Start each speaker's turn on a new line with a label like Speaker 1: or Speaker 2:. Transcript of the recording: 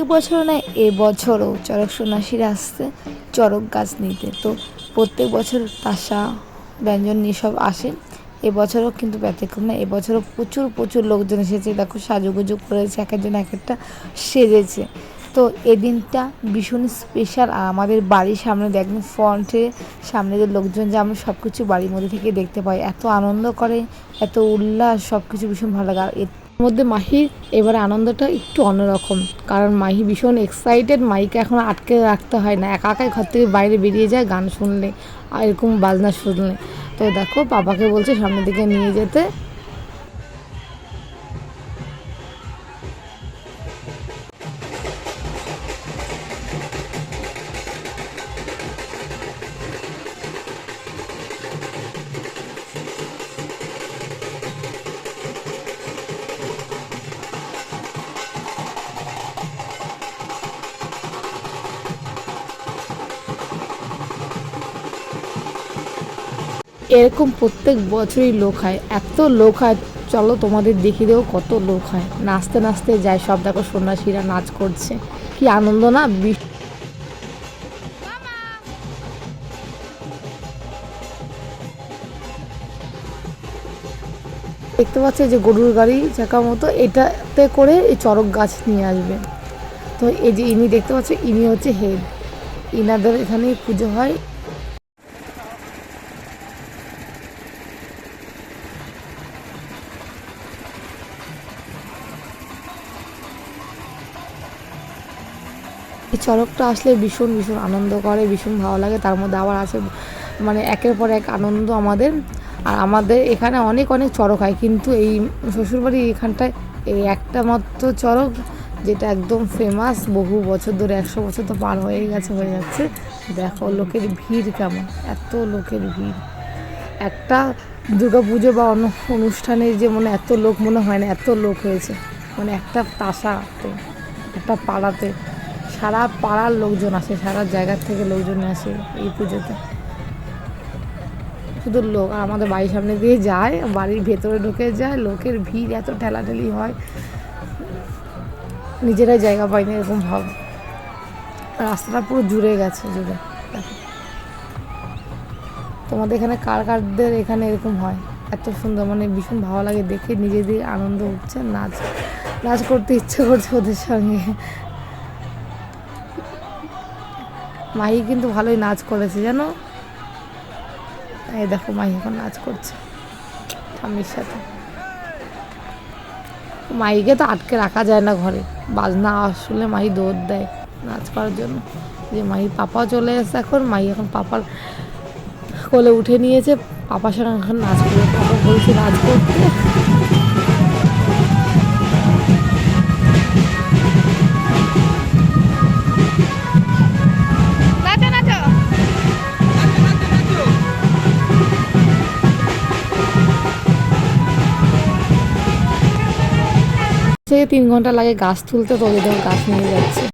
Speaker 1: প্রত্যেক বছর না এবছরও চরক সন্ন্যাসীরা আসছে চরক গাছ নিতে। তো প্রত্যেক বছর তাসা, ব্যঞ্জন নিয়ে সব আসে এবছরও কিন্তু ব্যতিক্রম না এবছরও প্রচুর প্রচুর লোকজন এসেছে। দেখো সাজুগুজু করেছে, এক একজন এক একটা সেজেছে। তো এদিনটা ভীষণ স্পেশাল আর আমাদের বাড়ির সামনে দেখবেন ফ্রন্টে সামনে যে লোকজন যে আমরা সব কিছু বাড়ির মধ্যে থেকে দেখতে পাই, এত আনন্দ করে, এত উল্লাস সব কিছু ভীষণ ভালো লাগে। আর এর মধ্যে মাহির, এবারে আনন্দটা একটু অন্যরকম। কারণ মাহি ভীষণ এক্সাইটেড মাইকে এখন আটকে রাখতে হয় না। একা একাই ঘর থেকে বাইরে বেরিয়ে যায়, গান শুনলে, আর এরকম বাজনা শুনলে। তো দেখো বাবাকে বলছে সামনের দিকে নিয়ে যেতে। এরকম প্রত্যেক বছরই লোক হয়। এত লোক হয়, চলো তোমাদের দেখিয়ে দেবো কত লোক হয়। নাচতে নাচতে যায়, সব দেখো সন্ন্যাসীরা নাচ করছে। কি আনন্দ না? দেখতে পাচ্ছি যে গরুর গাড়ি চাকা মতো, এটাতে করে এই চড়ক গাছ নিয়ে আসবে। তো এই যে ইনি দেখতে পাচ্ছ, ইনি হচ্ছে হেড। ইনাদের এখানেই পুজো হয়। এই চড়কটা আসলে ভীষণ ভীষণ আনন্দ করে, ভীষণ ভালো লাগে। তার মধ্যে আবার আছে মানে একের পর এক আনন্দ আমাদের। আর আমাদের এখানে অনেক অনেক চড়ক হয়, কিন্তু এই শ্বশুরবাড়ি এখানটায় এই একটা মাত্র চড়ক, যেটা একদম ফেমাস বহু বছর ধরে, একশো বছর তো পার হয়ে গেছে, হয়ে যাচ্ছে। দেখো লোকের ভিড় কেমন, এত লোকের ভিড়। একটা পুজো বা অন্য অনুষ্ঠানের যে মানে এত লোক মনে হয় না, এত লোক হয়েছে। মানে একটা তাসাতে একটা পাড়াতে। সারা পাড়ার লোকজন আসে, সারা জায়গার থেকে লোকজন আসে এই পুজোতে। শুধু লোক, আর আমাদের বাড়ির সামনে দিয়ে যায়, বাড়ির ভেতরে ঢুকে যায়, লোকের ভিড় এত ঠেলাঠেলি হয়। নিজেরাই জায়গা পায় না এরকম ভাব। রাস্তাটা পুরো জুড়ে গেছে জুড়ে। তোমাদের এখানে কার কারদের এখানে এরকম হয়? এত সুন্দর মানে ভীষণ ভালো লাগে দেখে, নিজেদের আনন্দ উঠছে নাচ নাচ করতে ইচ্ছে করছে ওদের সঙ্গে। মাহি কিন্তু ভালোই নাচ করেছে, জানো? এই দেখো মাহি এখন নাচ করছে, ঠাম্মির সাথে। মাহিকে তো আটকে রাখা যায় না ঘরে, বাজনা আসলে মাহি দৌড় দেয় নাচ করার জন্য। যে মাহি পাপা চলে এসেছে এখন, মাহি এখন পাপার কোলে উঠে নিয়েছে পাপার সঙ্গে এখন নাচ করবে, পাপা বলছে নাচ করতে। থেকে তিন ঘণ্টা লাগে গাছ তুলতে তো ওদের গাছ নিয়ে যাচ্ছে।